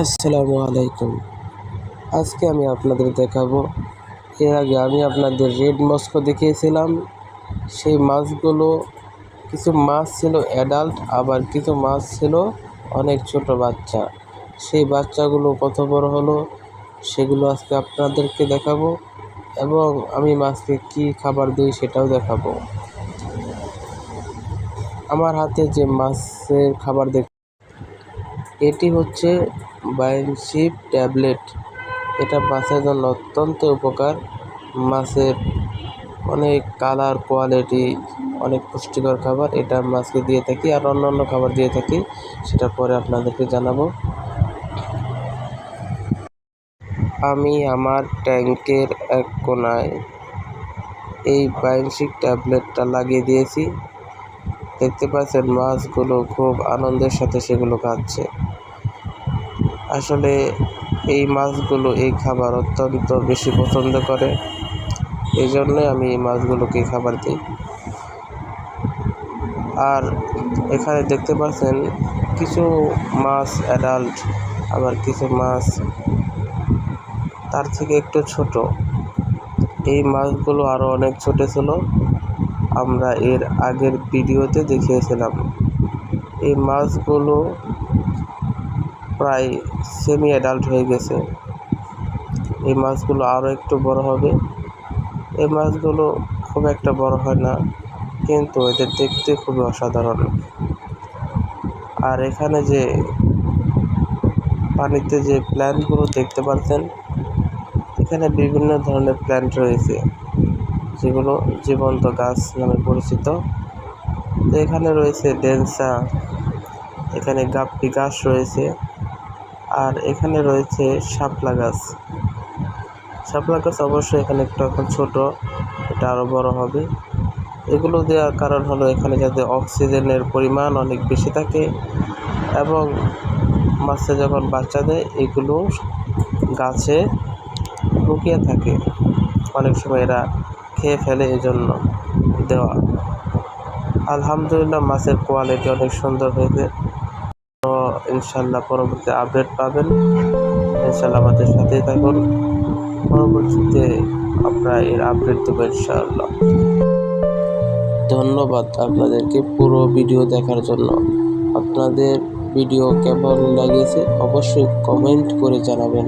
আসসালামু আলাইকুম। আজকে আমি আপনাদের দেখাবো। এর আগে আমি আপনাদের রেড মস্কো দেখিয়েছিলাম। সেই মাছগুলো কিছু মাছ ছিল অ্যাডাল্ট আবার কিছু মাছ ছিল অনেক ছোট বাচ্চা। সেই বাচ্চাগুলো কত বড় হলো সেগুলো আজকে আপনাদেরকে দেখাবো এবং আমি মাছকে কী খাবার দিই সেটাও দেখাবো। আমার হাতে যে মাছের খাবার দেখ এটি হচ্ছে বাইনশিপ ট্যাবলেট এটা মাছের জন্য অত্যন্ত উপকার মাছের অনেক কালার কোয়ালিটি অনেক পুষ্টিকর খাবার এটা মাছকে দিয়ে থাকি আর অন্যান্য খাবার দিয়ে থাকি সেটা পরে আপনাদেরকে জানাব আমি আমার ট্যাঙ্কের এক কোনায় এই বাইনশিক ট্যাবলেটটা লাগিয়ে দিয়েছি দেখতে পাচ্ছেন মাছগুলো খুব আনন্দের সাথে সেগুলো খাচ্ছে আসলে এই মাছগুলো এই খাবার অত্যন্ত বেশি পছন্দ করে। এই জন্যে আমি এই মাছগুলোকে খাবার দিই। আর এখানে দেখতে পাচ্ছেন কিছু মাছ অ্যাডাল্ট আবার কিছু মাছ তার থেকে একটু ছোট। এই মাছগুলো আরও অনেক ছোট ছিল। আমরা এর আগের ভিডিওতে দেখিয়েছিলাম। এই মাছগুলো প্রায় সেমি অ্যাডাল্ট হয়ে গেছে। এই মাছগুলো আরও একটু বড় হবে। এই মাছগুলো খুব একটা বড় হয় না, কিন্তু এদের দেখতে খুবই অসাধারণ। আর এখানে যে পানিতে যে প্ল্যান্টগুলো দেখতে পাচ্ছেন, এখানে বিভিন্ন ধরনের প্ল্যান্ট রয়েছে, যেগুলো জীবন্ত গাছ নামে পরিচিত। এখানে রয়েছে ডেন্সা, এখানে গাপ্পি গাছ রয়েছে। আর এখানে রয়েছে শাপলা গাছ। শাপলা গাছ অবশ্যই এখানে একটু এখন ছোটো, এটা আরও বড় হবে। এগুলো দেওয়ার কারণ হলো এখানে যাতে অক্সিজেনের পরিমাণ অনেক বেশি থাকে এবং মাছে যখন বাচ্চা দেয়, এগুলো গাছে লুকিয়ে থাকে। অনেক সময় এরা খেয়ে ফেলে এজন্য দেওয়া। আলহামদুলিল্লাহ মাছের কোয়ালিটি অনেক সুন্দর হয়েছে। ইনশাল্লাহ পরবর্তী আপডেট পাবেন। ইনশাল্লাহ আমাদের সাথেই থাকুন। পরবর্তীতে আমরা এর আপডেট দেবো ইনশাআল্লাহ। ধন্যবাদ আপনাদেরকে পুরো ভিডিও দেখার জন্য। আপনাদের ভিডিও কেমন লাগিয়েছে অবশ্যই কমেন্ট করে জানাবেন।